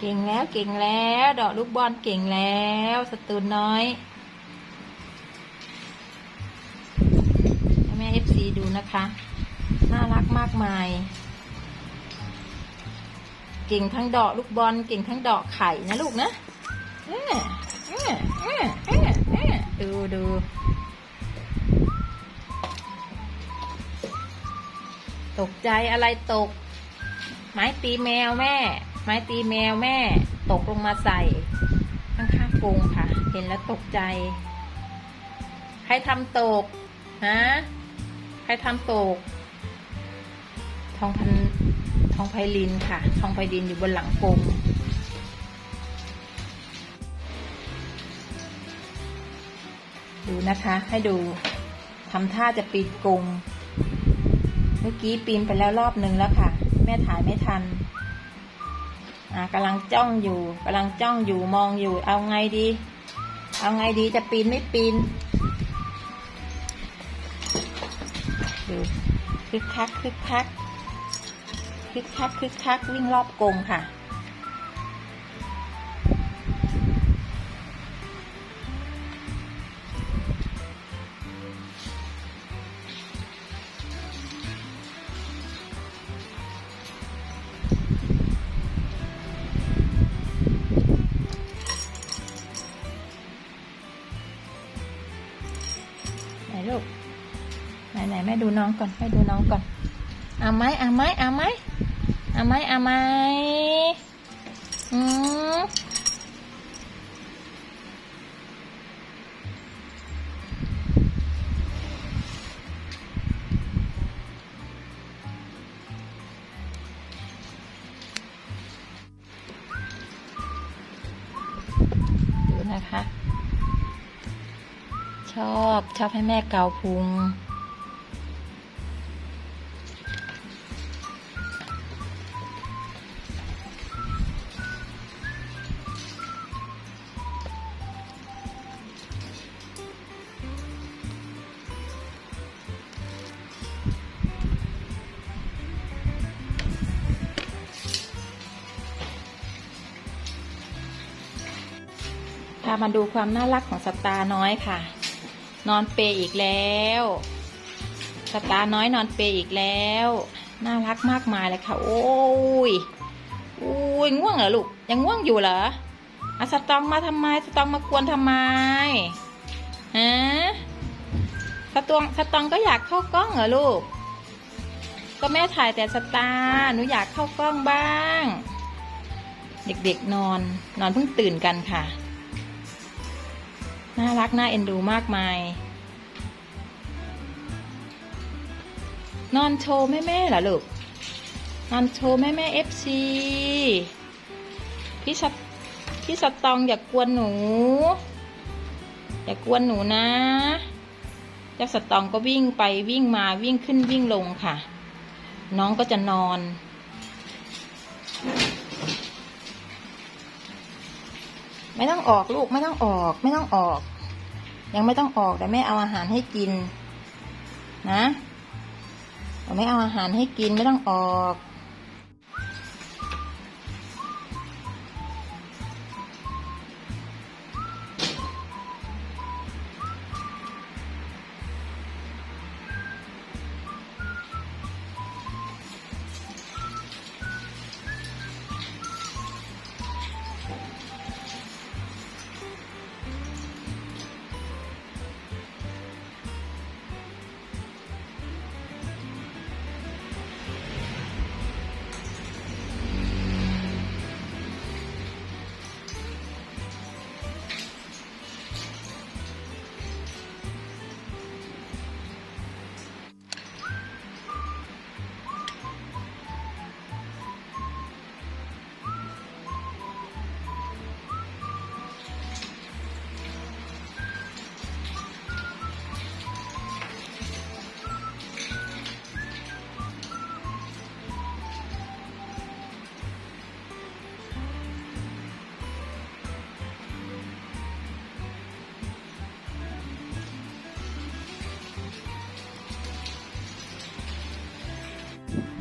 เก่งแล้วเก่งแล้วดอกลูกบอลเก่งแล้วสตูนน้อยแม่เอฟซีดูนะคะ น่ารักมากมาย เก่งทั้งดอกลูกบอลเก่งทั้งดอกไข่นะลูกนะเออเออเออเออดูดูตกใจอะไรตก ไม้ตีแมวแม่ ไม้ตีแมวแม่ตกลงมาใส่ข้างข้างกรงค่ะ เห็นแล้วตกใจ ใครทำตกฮะใครทำตก ทองพันทองไพลินค่ะ ทองไพลินอยู่บนหลังกรงดูนะคะให้ดูทำท่าจะปีนกรงเมื่อกี้ปีนไปแล้วรอบหนึ่งแล้วค่ะ แม่ถ่ายไม่ทัน อ่ากำลังจ้องอยู่กำลังจ้องอยู่มองอยู่ เอาไงดี เอาไงดีจะปีนไม่ปีนดูคึกคักคึกคักคึกคักคึกคักวิ่งรอบกรงค่ะ ดูน้องก่อนแม่ดูน้องก่อนเอาไหมเอาไหมเอาไหมเอาไหมเอาไหมอืมดูนะคะ ชอบชอบให้แม่เกาพุงามาดูความน่ารักของสตาร์น้อยค่ะ นอนเปรย์อีกแล้ว สตาร์น้อยนอนเปรย์อีกแล้ว น่ารักมากมายเลยค่ะ โอ้ยโอ้ยง่วงเหรอลูกยังง่วงอยู่เหรออะสตองมาทำไมสตองมากวนทำไมฮะสตองสตองก็อยากเข้ากล้องเหรอลูก ก็แม่ถ่ายแต่สตาร์หนูอยากเข้ากล้องบ้าง เด็กๆนอน นอนเพิ่งตื่นกันค่ะ น่ารักน่าเอ็นดูมากมาย นอนโชว์แม่แม่เหรอลูก นอนโชว์แม่แม่เอฟซีพี่สตพี่สตองอย่ากกวนหนู อย่ากกวนหนูนะเจ้าสตองก็วิ่งไปวิ่งมาวิ่งขึ้นวิ่งลงค่ะ น้องก็จะนอน ไม่ต้องออกลูกไม่ต้องออก ไม่ต้องออก ยังไม่ต้องออกแต่แม่เอาอาหารให้กิน นะแต่ไม่เอาอาหารให้กินไม่ต้องออก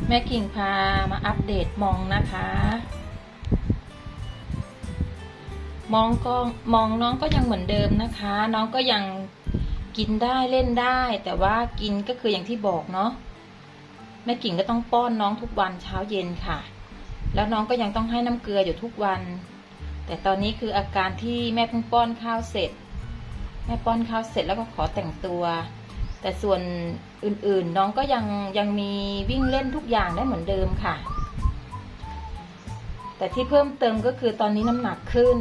แม่กิ่งพามาอัปเดตมองนะคะ มองก็มองน้องก็ยังเหมือนเดิมนะคะ น้องก็ยังกินได้เล่นได้ แต่ว่ากินก็คืออย่างที่บอกเนาะแม่กิ่งก็ต้องป้อนน้องทุกวันเช้าเย็นค่ะ แล้วน้องก็ยังต้องให้น้ำเกลืออยู่ทุกวัน แต่ตอนนี้คืออาการที่แม่เพิ่งป้อนข้าวเสร็จ แม่ป้อนข้าวเสร็จแล้วก็ขอแต่งตัว แต่ส่วนอื่นๆน้องก็ยังยังมีวิ่งเล่นทุกอย่างได้เหมือนเดิมค่ะ แต่ที่เพิ่มเติมก็คือตอนนี้น้ำหนักขึ้น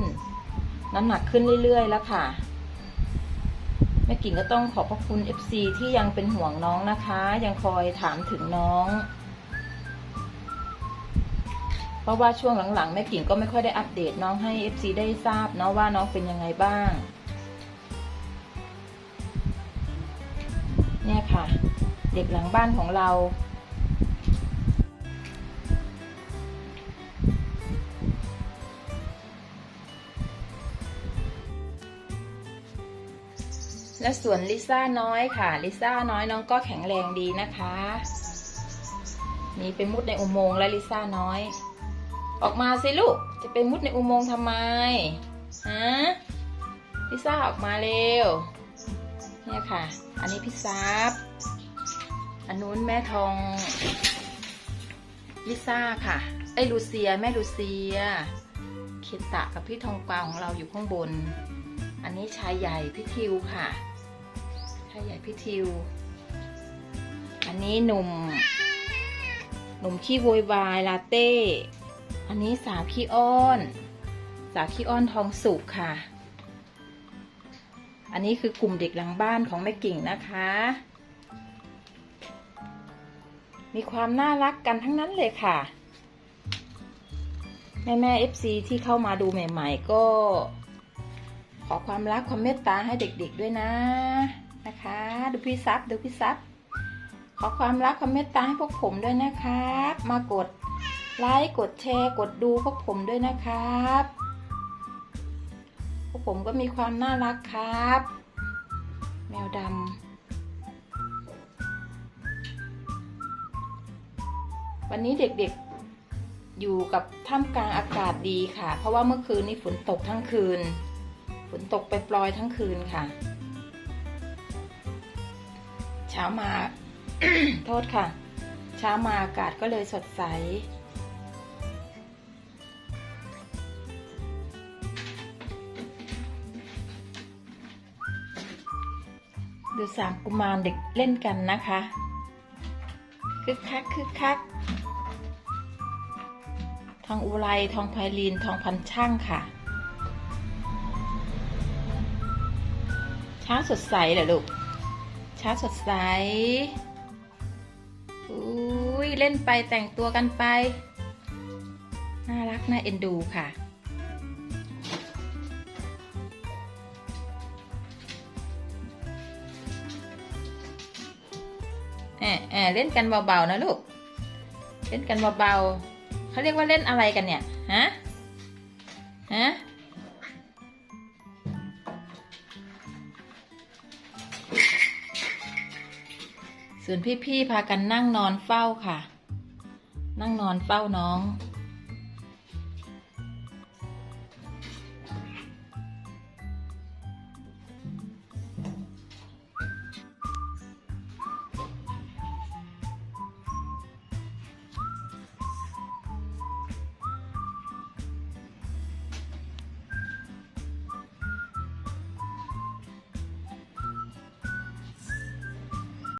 น้ำหนักขึ้นเรื่อยๆแล้วค่ะแม่กิ่งก็ต้องขอบพระคุณ FC ที่ยังเป็นห่วงน้องนะคะ ยังคอยถามถึงน้อง เพราะว่าช่วงหลังๆแม่กิ่งก็ไม่ค่อยได้อัปเดตน้องให้ FC ได้ทราบเนาะว่าน้องเป็นยังไงบ้าง ด็กหลังบ้านของเราและส่วนลิซ่าน้อยค่ะ ลิซ่าน้อยน้องก็แข็งแรงดีนะคะ นี่ไปมุดในอุโมงค์แล้วลิซ่าน้อย ออกมาสิลูก จะไปมุดในอุโมงค์ทำไม ฮะ ลิซ่าออกมาเร็ว เนี่ยค่ะ อันนี้พี่ซับ อันนู้นแม่ทองลิซ่าค่ะ ไอ้ลูเซีย แม่ลูเซีย เคตะกับพี่ทองกวาวของเราอยู่ข้างบน อันนี้ชายใหญ่พี่ทิวค่ะ ชายใหญ่พี่ทิว อันนี้หนุ่ม หนุ่มขี้โวยวายลาเต้ อันนี้สาวขี้อ้อน สาวขี้อ้อนทองสุกค่ะ อันนี้คือกลุ่มเด็กหลังบ้านของแม่กิ่งนะคะ มีความน่ารักกันทั้งนั้นเลยค่ะ แม่แม่เอฟซีที่เข้ามาดูใหม่ๆ ก็ ขอความรักความเมตตาให้เด็กๆด้วยนะนะคะ ดูพี่ซับดูพี่ซับขอความรักความเมตตาให้พวกผมด้วยนะครับ มากดไลค์กดแชร์กดดูพวกผมด้วยนะครับ พวกผมก็มีความน่ารักครับ แมวดำ วันนี้เด็กๆอยู่กับท่ามกลางอากาศดีค่ะ เพราะว่าเมื่อคืนนี้ฝนตกทั้งคืน ฝนตกไปปลอยทั้งคืนค่ะ เช้ามา โทษค่ะ เช้ามาอากาศก็เลยสดใส ดูสามกุมารเด็กเล่นกันนะคะคึกคักคึกคัก ทองอุไรทองไพลีนทองพันช่างค่ะ เช้าสดใสเหรอลูก เช้าสดใสอุ้ยเล่นไปแต่งตัวกันไป น่ารักน่าเอ็นดูค่ะแอบแอบเล่นกันเบาๆนะลูก เล่นกันเบาๆ เขาเรียกว่าเล่นอะไรกันเนี่ย ฮะ ฮะ ส่วนพี่ๆพากันนั่งนอนเฝ้าค่ะ นั่งนอนเฝ้าน้อง